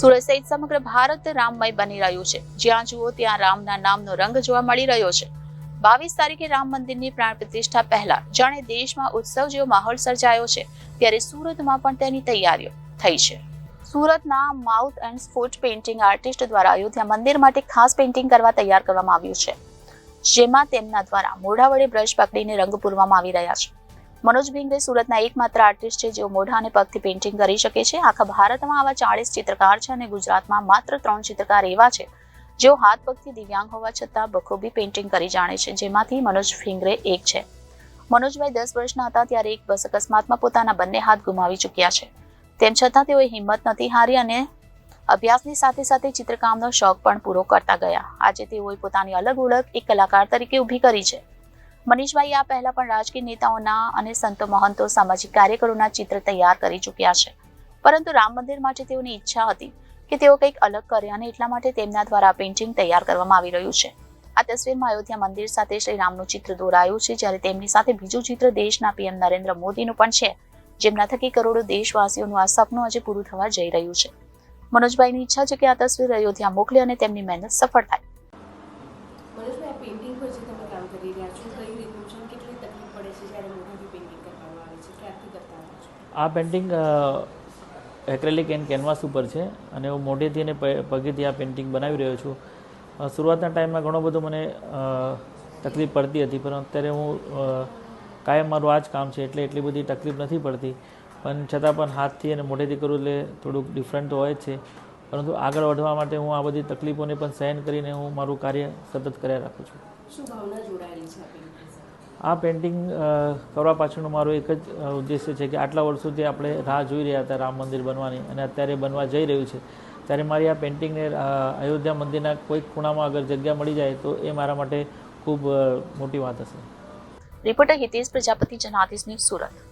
સુરત સહિત સમગ્ર ભારત રામમય બની રહ્યું છે. જ્યાં જુઓ ત્યાં રામના નામનો રંગ જોવા મળી રહ્યો છે. બાવીસ તારીખે રામ મંદિરની પ્રાણ પ્રતિષ્ઠા પહેલા જાણે દેશમાં ઉત્સવ જેવો માહોલ સર્જાયો છે, ત્યારે સુરતમાં પણ તેની તૈયારીઓ થઈ છે. સુરતના mouth and foot painting artist દ્વારા અયોધ્યા મંદિર માટે ખાસ પેઇન્ટિંગ કરવા તૈયાર કરવામાં આવ્યું છે. જેમાં તેમના દ્વારા મોઢા વડે બ્રશ પકડીને રંગ પૂરવામાં આવી રહ્યા છે. મનોજ ભીંગરે સુરતના એકમાત્ર આર્ટિસ્ટ છે જેઓ મોઢા અને પગથી પેઇન્ટિંગ કરી શકે છે. આખા ભારતમાં આવા ચાળીસ ચિત્રકાર છે અને ગુજરાતમાં માત્ર ત્રણ ચિત્રકાર એવા છે જેઓ હાથ પગથી દિવ્યાંગ હોવા છતાં બખૂબી પેઇન્ટિંગ કરી જાણે છે, જેમાંથી મનોજ ભીંગરે એક છે. મનોજભાઈ દસ વર્ષના હતા ત્યારે એક બસ અકસ્માતમાં પોતાના બંને હાથ ગુમાવી ચૂક્યા છે. તેમ છતાં તેઓએ હિંમત નથી હારી અને અભ્યાસની સાથે સાથે ચિત્રકામનો શોખ પણ પૂરો કરતા ગયા. આજે તેઓએ પોતાની અલગ ઓળખ એક કલાકાર તરીકે ઊભી કરી છે. મનીષભાઈ આ પહેલા પણ રાજકીય નેતાઓના અને સંતો મહંતો સામાજિક કાર્યકરોના ચિત્ર તૈયાર કરી ચૂક્યા છે. પરંતુ રામ મંદિર માટે તેઓની ઈચ્છા હતી કે તેઓ કંઈક અલગ કરે અને એટલા માટે તેમના દ્વારા પેઇન્ટિંગ તૈયાર કરવામાં આવી રહ્યું છે. આ તસવીરમાં અયોધ્યા મંદિર સાથે શ્રી રામનું ચિત્ર દોરાયું છે, જ્યારે તેમની સાથે બીજું ચિત્ર દેશના પીએમ નરેન્દ્ર મોદીનું પણ છે, જેમના થકી કરોડો દેશવાસીઓનું આ સપનું આજે પૂરું થવા જઈ રહ્યું છે. મનોજભાઈની ઈચ્છા છે કે આ તસવીર અયોધ્યા મોકલે અને તેમની મહેનત સફળ થાય. મનોજભાઈ પેઇન્ટિંગ પર જે આ પેઇન્ટિંગ એક્રેલિક એન્ડ કેનવાસ ઉપર છે અને હું મોઢેથી અને પગેથી આ પેઇન્ટિંગ બનાવી રહ્યો છું. શરૂઆતના ટાઈમમાં ઘણો બધો મને તકલીફ પડતી હતી પણ અત્યારે હું કાયમ મારું આ જ કામ છે એટલે એટલી બધી તકલીફ નથી પડતી. પણ છતાં પણ હાથથી અને મોઢેથી કરું એટલે થોડુંક ડિફરન્ટ તો હોય જ છે. પરંતુ આગળ વધવા માટે હું આ બધી તકલીફોને પણ સહન કરીને હું મારું કાર્ય સતત કર્યા રાખું છું. શું ભાવના જોડાયેલી છે આ પેઇન્ટિંગ કરવા પાછળનો મારો એક જ ઉદ્દેશ્ય છે કે આટલા વર્ષોથી આપણે રાહ જોઈ રહ્યા હતા રામ મંદિર બનવાની અને અત્યારે બનવા જઈ રહ્યું છે, ત્યારે મારી આ પેઇન્ટિંગને અયોધ્યા મંદિરના કોઈક ખૂણામાં અગર જગ્યા મળી જાય તો એ મારા માટે ખૂબ મોટી વાત હશે. Reporter Hitesh Prajapati, Janadesh news Surat.